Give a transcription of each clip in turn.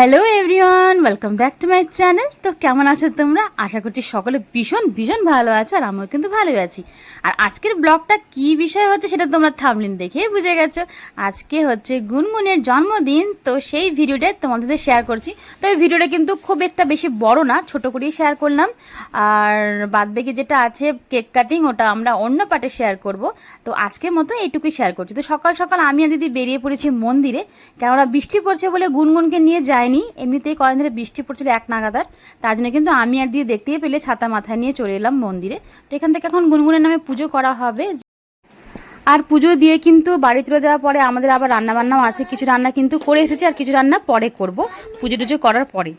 Hello everyone, welcome back to my channel. তো কেমন আছো তোমরা? আশা করছি সকলে ভীষণ ভীষণ ভালো আছো আর আমিও কিন্তু ভালোই আছি। আর আজকের ব্লগটা কি বিষয় হচ্ছে সেটা তোমরা থামলিন দেখে বুঝে গেছো। আজকে হচ্ছে গুনগুনের জন্মদিন, তো সেই ভিডিওটা তোমাদের শেয়ার করছি। তো এই ভিডিওটা কিন্তু খুব একটা বেশি বড় না, ছোট করেই শেয়ার করলাম। আর বাদ বাদবাকি যেটা আছে, কেক কাটিং, ওটা আমরা অন্য পার্টে শেয়ার করব। তো আজকের মতো এইটুকুই শেয়ার করছি। তো সকাল সকাল আমি আর দিদি বেরিয়ে পড়েছি মন্দিরে। কেননা বৃষ্টি পড়ছে বলে গুনগুনকে নিয়ে যায়নি এমনিতেই কয়েক ধরে বৃষ্টি পড়ছিল এক নাগাদার। তার জন্য কিন্তু আমি আর দিয়ে দেখতেই পেলে ছাতা মাথায় নিয়ে চলে এলাম মন্দিরে। তো এখান থেকে এখন গুনগুনের নামে পুজো করা হবে। আর পুজো দিয়ে কিন্তু বাড়ি চলে যাওয়ার পরে আমাদের আবার রান্না বান্নাও আছে। কিছু রান্না কিন্তু করে এসেছি আর কিছু রান্না পরে করব। পুজো টুজো করার পরে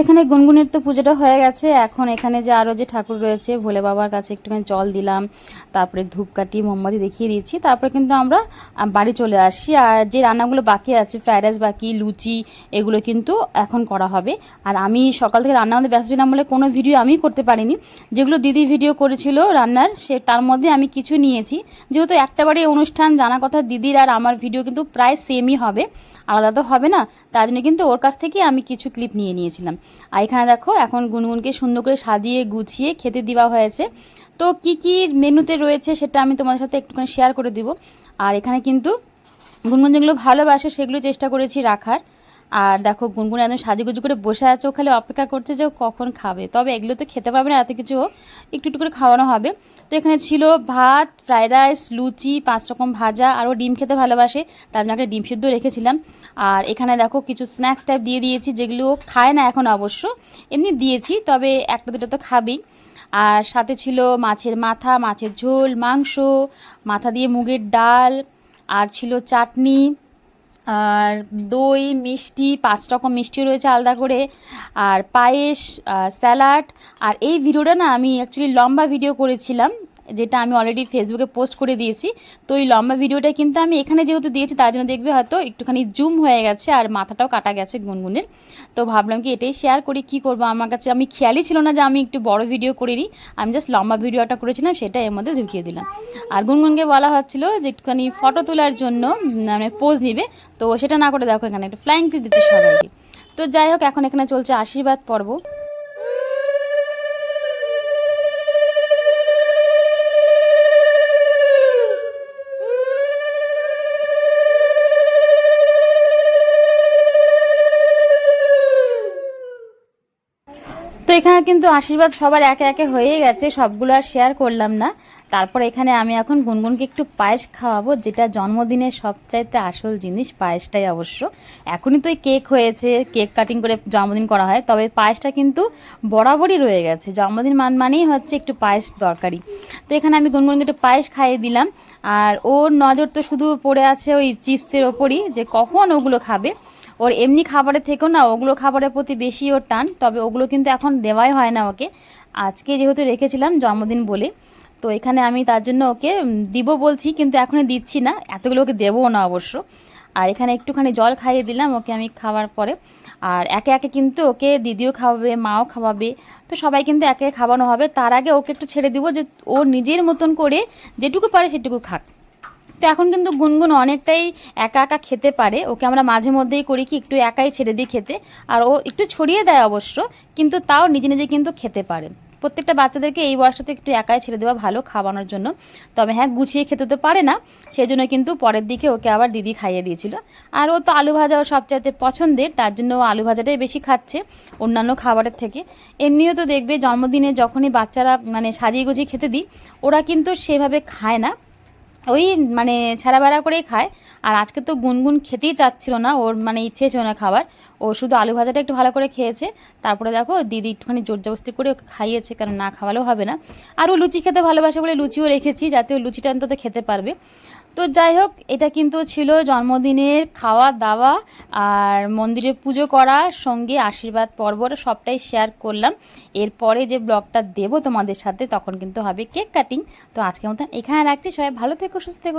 এখানে গুনগুনের তো পুজোটা হয়ে গেছে। এখন এখানে যে আরও যে ঠাকুর রয়েছে, ভোলে বাবার কাছে একটুখানি জল দিলাম, তারপরে ধূপকাঠি, মোমবাতি দেখিয়ে দিচ্ছি, তারপরে কিন্তু আমরা বাড়ি চলে আসি আর যে রান্নাগুলো বাকি আছে, ফ্রাইড রাইস বাকি, লুচি, এগুলো কিন্তু এখন করা হবে। আর আমি সকাল থেকে রান্না মধ্যে ব্যস্ত ছিলাম বলে কোনো ভিডিও আমি করতে পারিনি। যেগুলো দিদি ভিডিও করেছিল রান্নার, সে, তার মধ্যে আমি কিছু নিয়েছি। যেহেতু একটা বাড়ি অনুষ্ঠান জানা কথা দিদির আর আমার ভিডিও কিন্তু প্রায় সেমই হবে, আলাদা তো হবে না। তার জন্য কিন্তু ওর কাছ থেকে আমি কিছু ক্লিপ নিয়ে নিয়েছিলাম। আর এখানে দেখো, এখন গুনগুনকে সুন্দর করে সাজিয়ে গুছিয়ে খেতে দেওয়া হয়েছে। তো কি কি মেনুতে রয়েছে সেটা আমি তোমাদের সাথে একটুখানি শেয়ার করে দিব। আর এখানে কিন্তু গুনগুন যেগুলো ভালোবাসে সেগুলো চেষ্টা করেছি রাখার। আর দেখো, গুনগুন একদম সাজুগুজু করে বসে আছে, ও খালি অপেক্ষা করছে যে ও কখন খাবে। তবে এগুলো তো খেতে পারবে না, এত কিছু একটু একটু করে খাওয়ানো হবে। তো এখানে ছিল ভাত ফ্রাইড রাইস লুচি, পাঁচ রকম ভাজা, আরও ডিম খেতে ভালোবাসে, তার জন্য একটা ডিম সিদ্ধ রেখেছিলাম। আর এখানে দেখো কিছু স্ন্যাক্স টাইপ দিয়ে দিয়েছি, যেগুলো খায় না এখন অবশ্য। এমনি দিয়েছি, তবে একটা দুটো তো খাবেই। আর সাথে ছিল মাছের মাথা, মাছের ঝোল, মাংস, মাথা দিয়ে মুগের ডাল, আর ছিল চাটনি। আর দই, মিষ্টি, পাঁচ রকম মিষ্টি রয়েছে আলাদা করে। আর পায়েস স্যালাড। আর এই ভিডিওটা না আমি অ্যাকচুয়ালি লম্বা ভিডিও করেছিলাম। যেটা আমি অলরেডি ফেসবুকে পোস্ট করে দিয়েছি। তো এই লম্বা ভিডিওটা কিন্তু আমি এখানে যেহেতু দিয়েছি, তার জন্য দেখবে হয়তো একটুখানি জুম হয়ে গেছে আর মাথাটাও কাটা গেছে গুনগুনের। তো ভাবলাম কি এটাই শেয়ার করি, কি করব? আমার কাছে আমি খেয়ালই ছিল না যে আমি একটু বড় ভিডিও করে নিই আমি জাস্ট লম্বা ভিডিওটা করেছিলাম, সেটা এর মধ্যে ঢুকিয়ে দিলাম। আর গুনগুনকে বলা হচ্ছিল যে একটুখানি ফটো তোলার জন্য মানে পোজ নিবে। তো সেটা না করে দেখো এখানে একটা ফ্লাইং কিস দিচ্ছে সবাইকে। তো যাই হোক, এখন এখানে চলছে আশীর্বাদ পর্ব। এখানে কিন্তু আশীর্বাদ সবার একে একে হয়ে গেছে, সবগুলো আর শেয়ার করলাম না। তারপর এখানে আমি এখন গুনগুনকে একটু পায়েস খাওয়াবো, যেটা জন্মদিনের সবচাইতে আসল জিনিস, পায়েসটাই অবশ্য। এখনই তো কেক হয়েছে, কেক কাটিং করে জন্মদিন করা হয়, তবে পায়েসটা কিন্তু বরাবরই রয়ে গেছে। জন্মদিন মান মানেই হচ্ছে একটু পায়েস দরকারি। তো এখানে আমি গুনগুনকে একটু পায়েস খাইয়ে দিলাম। আর ওর নজর তো শুধু পড়ে আছে ওই চিপসের ওপরই, যে কখন ওগুলো খাবে। ওর এমনি খাবারের থেকেও না ওগুলো খাবারের প্রতি বেশি ওর টান, তবে ওগুলো কিন্তু এখন দেওয়াই হয় না ওকে। আজকে যেহেতু রেখেছিলাম জন্মদিন বলে, তো এখানে আমি তার জন্য ওকে দিব বলছি, কিন্তু এখনই দিচ্ছি না, এতগুলো ওকে দেবও না অবশ্য। আর এখানে একটুখানি জল খাইয়ে দিলাম ওকে আমি খাওয়ার পরে। আর একে একে কিন্তু ওকে দিদিও খাওয়াবে, মাও খাওয়াবে, তো সবাই কিন্তু একে খাওয়ানো হবে। তার আগে ওকে একটু ছেড়ে দিব যে ও নিজের মতন করে যেটুকু পারে সেটুকু খাক। তো এখন কিন্তু গুনগুন অনেকটাই একা একা খেতে পারে। ওকে আমরা মাঝে মধ্যেই করি কি, একটু একাই ছেড়ে দিই খেতে। আর ও একটু ছড়িয়ে দেয় অবশ্য, কিন্তু তাও নিজে নিজে কিন্তু খেতে পারে। প্রত্যেকটা বাচ্চাদেরকে এই বয়সটাতে একটু একাই ছেড়ে দেওয়া ভালো খাওয়ানোর জন্য। তবে হ্যাঁ গুছিয়ে খেতে তো পারে না সেই জন্য কিন্তু পরের দিকে ওকে আবার দিদি খাইয়ে দিয়েছিল। আর ও তো আলু ভাজা ও সবচাইতে পছন্দের, তার জন্য ও আলু ভাজাটাই বেশি খাচ্ছে অন্যান্য খাবারের থেকে। এমনিও তো দেখবে জন্মদিনে যখনই বাচ্চারা মানে সাজিয়ে গুছিয়ে খেতে দিই, ওরা কিন্তু সেভাবে খায় না। ওই মানে ছাড়া বেড়া করেই খায়। আর আজকে তো গুনগুন খেতেই চাচ্ছিল না, ওর মানে ইচ্ছে ছিল না খাবার। ও শুধু আলু ভাজাটা একটু ভালো করে খেয়েছে। তারপরে দেখো দিদি একটুখানি জোর জবস্তি করে ওকে খাইয়েছে, কারণ না খাওয়ালেও হবে না। আর ও লুচি খেতে ভালোবাসে বলে লুচিও রেখেছি, যাতে ও লুচিটা অন্তত খেতে পারবে। তো যাই হোক, এটা কিন্তু ছিল জন্মদিনের খাওয়া দাওয়া আর মন্দিরে পুজো করা সঙ্গে আশীর্বাদ পর্ব সবটাই শেয়ার করলাম। এরপরে যে ব্লগটা দেব তোমাদের সাথে, তখন কিন্তু হবে কেক কাটিং তো আজকের মতো এখানে রাখছি। সবাই ভালো থেকো, সুস্থ থেকো।